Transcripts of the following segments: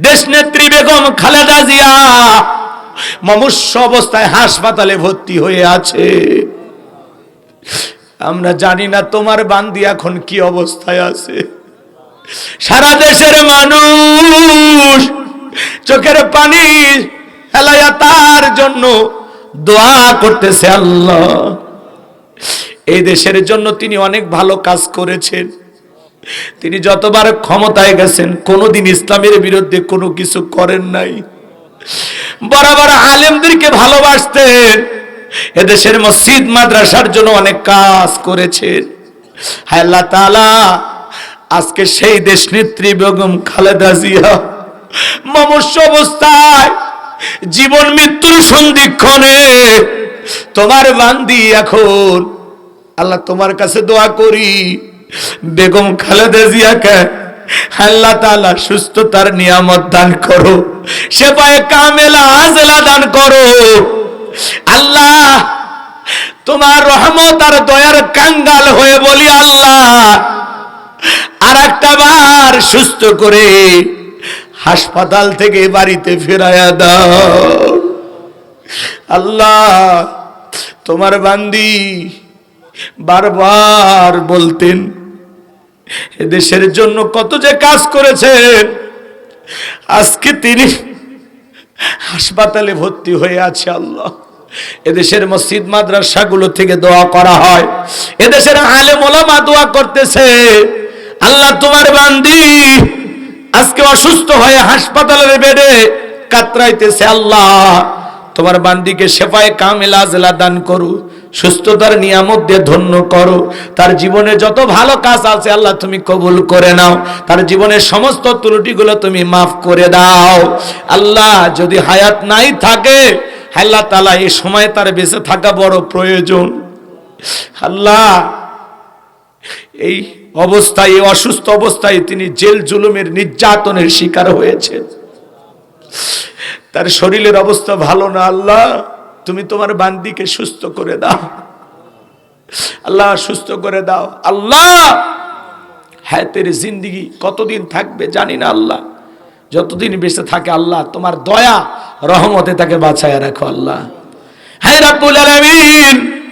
দেশ নেত্রী বেগম খালেদা জিয়া মমস্য অবস্থায় হাসপাতালে ভর্তি হয়ে আছে। আমরা জানি না তোমার বান্দি এখন কি অবস্থায় আছে। সারা দেশের মানুষ চোখের পানি হেলায়া তার জন্য দোয়া করতেছে আল্লাহ। এই দেশের জন্য তিনি অনেক ভালো কাজ করেছেন। তিনি যতবার ক্ষমতায় গেছেন, কোনোদিন ইসলামের বিরুদ্ধে কোনো কিছু করেন নাই। বরাবর আলেমদেরকে ভালোবাসতেন। এদেশের মসজিদ, মাদ্রাসার জন্য অনেক কাজ করেছেন। আল্লাহ তাআলা, আজকে সেই দেশ নেত্রী বেগম খালেদা জিয়া মমস্য অবস্থায় জীবন মৃত্যুর সন্ধিক্ষণে তোমার বান্দি এখন। আল্লাহ তোমার কাছে দোয়া করি। বেগম খালেদা জিয়াকে আল্লাহ তাআলা সুস্থতার নিয়ামত দান করো সেপায়ে কামেলা আজলা দান করো। আল্লাহ, তোমার রহমত আর দয়ার কাঙ্গাল হয়ে বলি আল্লাহ আর একটা বার সুস্থ করে হাসপাতাল থেকে বাড়িতে ফেরায়া দাও। আল্লাহ, তোমার বান্দি বারবার বলতেন দেশের জন্য কত যে কাজ করেছেন। আজকে তিনি হাসপাতালে ভর্তি হয়ে আছে আল্লাহ। এদেশের মসজিদ মাদ্রাসাগুলো থেকে দোয়া করা হয়। এদেশের আলেম ওলামা দোয়া করতেছে। আল্লাহ তোমার বান্দি, আজকে অসুস্থ হয়ে হাসপাতালের বেডে কাতরাইতেছে আল্লাহ। তোমার বান্দিকে সেফায় কামেলা জেলা দান করো সুস্থতার নিয়ামত দিয়ে ধন্য করো। তার জীবনে যত ভালো কাজ আছে, আল্লাহ তুমি কবুল করে নাও। তার জীবনের সমস্ত ত্রুটিগুলো তুমি মাফ করে দাও। আল্লাহ, যদি হায়াত নাই থাকে, আল্লাহ তালা এই সময় তার বেঁচে থাকা বড় প্রয়োজন। আল্লাহ, এই অবস্থায়, এই অসুস্থ অবস্থায় তিনি জেল জুলুমের নির্যাতনের শিকার হয়েছেন। তার শরীরের অবস্থা ভালো না, আল্লাহ। তুমি তোমার বান্দিকে সুস্থ করে দাও। আল্লাহ সুস্থ করে দাও। আল্লাহ! হায়াতের জিন্দিগি কতদিন থাকবে জানি না আল্লাহ। যতদিন বেঁচে থাকে আল্লাহ, তোমার দয়া, রহমতে তাকে বাঁচায় রাখো আল্লাহ। হ্যাঁ রাব্বুল আলামিন!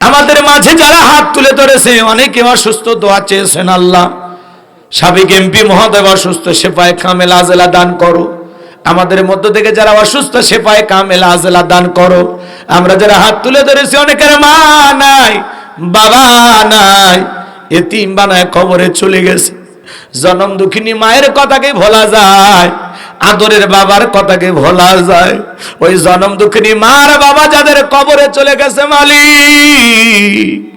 আমাদের মাঝে যারা হাত তুলে ধরেছে, অনেকে অসুস্থ, দোয়া চেয়েছেন আল্লাহ। সাবেক এমপি মহোদয় অসুস্থ সেপায় কামেল আজেলা দান করো। আমাদের মধ্য থেকে যারা অসুস্থ, সেপায় কামেল আজেলা দান করো। আমরা যারা হাত তুলে ধরেছি, অনেকের মা নাই, বাবা নাই, এতিম বানায় কবরে চলে গেছে। জনম দুঃখিনী মায়ের কথাকে ভোলা যায়, আদরের বাবার কথাকে ভোলা যায়। ওই জনম দুঃখিনী মার বাবা যাদের কবরে চলে গেছে মালিক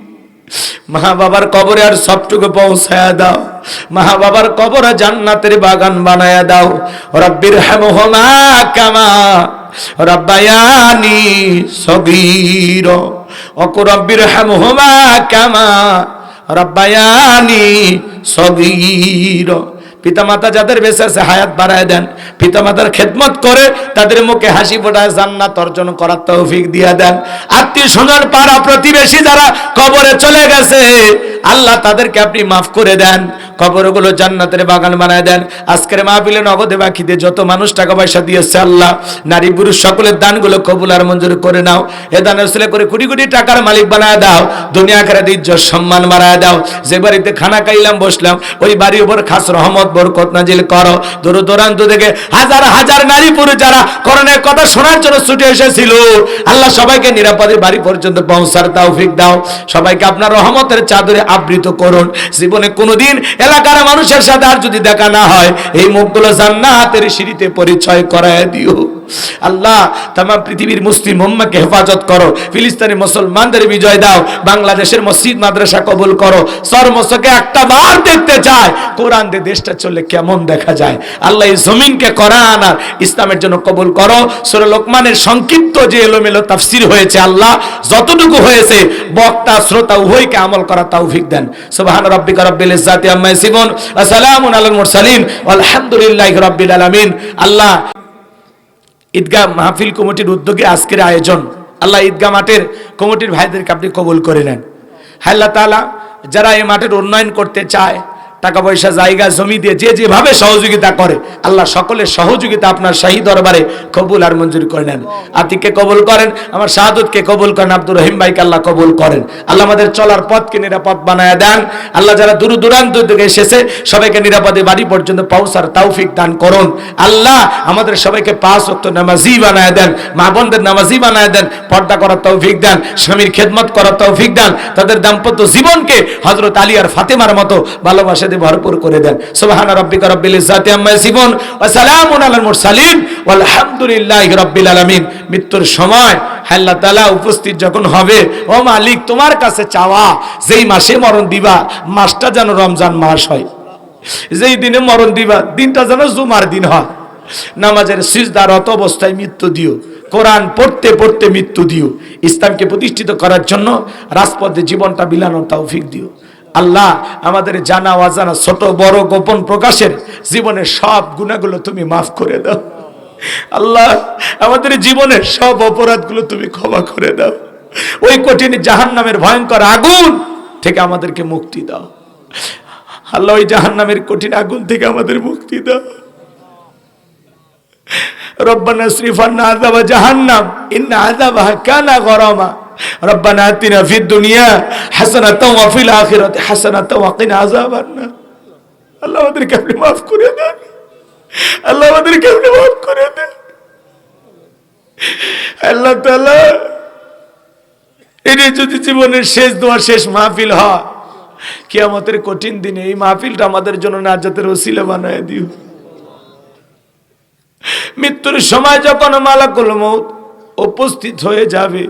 মা বাবার কবরে আর সবটুকু পৌঁছায়া দাও। মা বাবার কবরে জান্নাতের বাগান বানায়া দাও। রব্বির হেমহমা কামা রব্বায়ানি সগীর। অকু রব্বির হেমহমা কামা রব্বায়ানি সগীর। পিতামাতা যাদের বেঁচে আছে, হায়াত বাড়ায় দেন। পিতামাতার খেদমত করে তাদের মুখে হাসি ফোটায় জান্নাত অর্জন করার তৌফিক দিয়ে দেন। আত্মীয় স্বজন, পাড়া প্রতিবেশী যারা কবরে চলে গেছে, আল্লাহ তাদেরকে আপনি মাফ করে দেন, কবরগুলো জান্নাতের বাগান বানায় দেন। আজকের মাহফিলে নগদে বাকিতে যত মানুষ টাকা পয়সা দিয়েছে আল্লাহ, নারী পুরুষ সকলের দানগুলো কবুল আর মঞ্জুর করে নাও। এ দান উসলে করে কোটি কোটি টাকার মালিক বানায় দাও। দুনিয়া করে ইজ্জত, সম্মান বানায় দাও। যে বাড়িতে খানা খাইলাম, বসলাম, ওই বাড়ির উপর খাস রহমত বরকত নাজিল করো। দূর দূরান্ত থেকে হাজার হাজার নারী পুরুষ যারা করণের কথা শোনার জন্য ছুটে এসেছিল। আল্লাহ সবাইকে নিরাপদে বাড়ি পর্যন্ত পৌঁছার তৌফিক দাও। সবাইকে আপনার রহমতের চাদরে আবৃত করুন। জীবনে কোনোদিন এলাকার মানুষের সাথে আর যদি দেখা না হয়, এই মুখগুলো জান্নাতের সিঁড়িতে পরিচয় করায় দিও। আল্লাহ তাম পৃথিবীর মুসলিম উম্মাকে হেফাজত করো, ফিলিস্তিনি মুসলমানদের বিজয় দাও, বাংলাদেশের মসজিদ, মাদ্রাসা কবুল করো। সর্বসকে একটা বার দেখতে চায় কোরআন দিয়ে দেশটা চললে কেমন দেখা যায়? আল্লাহ এই জমিনকে কোরআন আর ইসলামের জন্য কবুল করো। সুরা লোকমানের সংক্ষিপ্ত যে এলোমেলো তাফসির হয়েছে, আল্লাহ, যতটুকু হয়েছে, বক্তা, শ্রোতা উভয়কে আমল করা তৌফিক দেন। সুবহান রাব্বিকা রাব্বিল ইজ্জাতি আম্মা ইয়াসিফুন, ওয়া সালামুন আলাল মুরসালিন আলহামদুলিল্লাহি রাব্বিল আলামিন। আল্লাহ ঈদগাহ মাহফিল কমিটির উদ্যোগে আজকের আয়োজন। আল্লাহ ঈদগাহ মাঠের কমিটির ভাইদেরকে আপনি কবুল করে নেন। আল্লাহ তালা যারা এই মাঠের উন্নয়ন করতে চায় টাকা পয়সা, জায়গা, জমি দিয়ে যে যেভাবে সহযোগিতা করে, আল্লাহ সকলের সহযোগিতা আপনার শাহী দরবারে কবুল আর মঞ্জুর করে নেন। আতিককে কবুল করেন, আমার শাহাদুতকে কবুল করেন, আব্দুর রহিম ভাইকে আল্লাহ কবুল করেন। আল্লাহ আমাদের চলার পথকে নিরাপদ বানায় দেন। আল্লাহ যারা দূর দূরান্ত থেকে এসেছে, সবাইকে নিরাপদে বাড়ি পর্যন্ত পাউসার তৌফিক দান করুন। আল্লাহ আমাদের সবাইকে পাঁচ অক্ত নামাজি বানায় দেন, মা বোনদের নামাজি বানায় দেন, পর্দা করার তৌফিক দেন, স্বামীর খেদমত করার তৌফিক দেন, তাদের দাম্পত্য জীবনকে হজরত আলী আর ফাতেমার মতো ভালোবাসা দিয়ে ভরপুর করে দেন। সুবহান রাব্বিকা রাব্বিল ইজ্জাতি আম্মা ইয়াসিফুন ওয়া সালামুন আলাল মুরসালিন। ওয়ালহামদুলিল্লাহি রাব্বিল আলামিন। মৃত্যুর সময় আল্লাহ তাআলা উপস্থিত যখন হবে, ও মালিক, তোমার কাছে চাওয়া, যেই মাসে মরণ দিবা, মাসটা যেন রমজান মাস হয়। যেই দিনে মরণ দিবা, দিনটা যেন জুমার দিন হয়। নামাজের সিজদারত অবস্থায় মৃত্যু দিও। কোরআন পড়তে পড়তে মৃত্যু দিও। ইসলামকে প্রতিষ্ঠিত করার জন্য রাজপথে জীবনটা বিলানোর তৌফিক দিও। আল্লাহ আমাদের জানা অজানা ছোট, বড়, গোপন প্রকাশের জীবনের সব গুণাগুলো তুমি মাফ করে দাও। আল্লাহ আমাদের জীবনের সব অপরাধগুলো তুমি ক্ষমা করে দাও। ওই কঠিন জাহান নামের ভয়ঙ্কর আগুন থেকে আমাদেরকে মুক্তি দাও। আল্লাহ ওই জাহান নামের কঠিন আগুন থেকে আমাদের মুক্তি দাও। রব্বানা শ্রীফান্না আজাবা জাহান্নাম, ইন্না আজাবা কানা গরমা। রব্বানা আতিনা ফিদ দুনিয়া হাসানাতাও ওয়া ফিল আখিরাতি হাসানাতাও ওয়া কিনা আযাবান নার। আল্লাহ আমাদেরকে আপনি maaf করে দেন। আল্লাহ আমাদেরকে আপনি maaf করে দেন। আল্লাহ তাআলা এটি যদি জীবনের শেষ দোয়া শেষ মাহফিল হয়, কিয়ামতের কঠিন দিনে এই মাহফিলটা আমাদের জন্য নাজাতের ওসিলা বানায় দিও। মৃত্যুর সময় যখন মালাকুল মৌত উপস্থিত হয়ে যাবে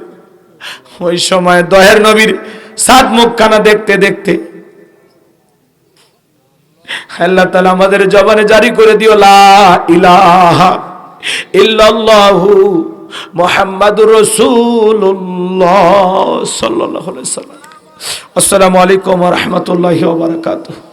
ওই সময় দহের নবীর সাত মুখখানা দেখতে দেখতে আল্লাহ তালা আমাদের জবানে জারি করে দিও ইলাহা ইল্লাল্লাহু মুহাম্মাদুর আলাইহি সাল্লাম আসসালামু আলাইকুম রাহমাতুল্লাহি বারাকাতুহু।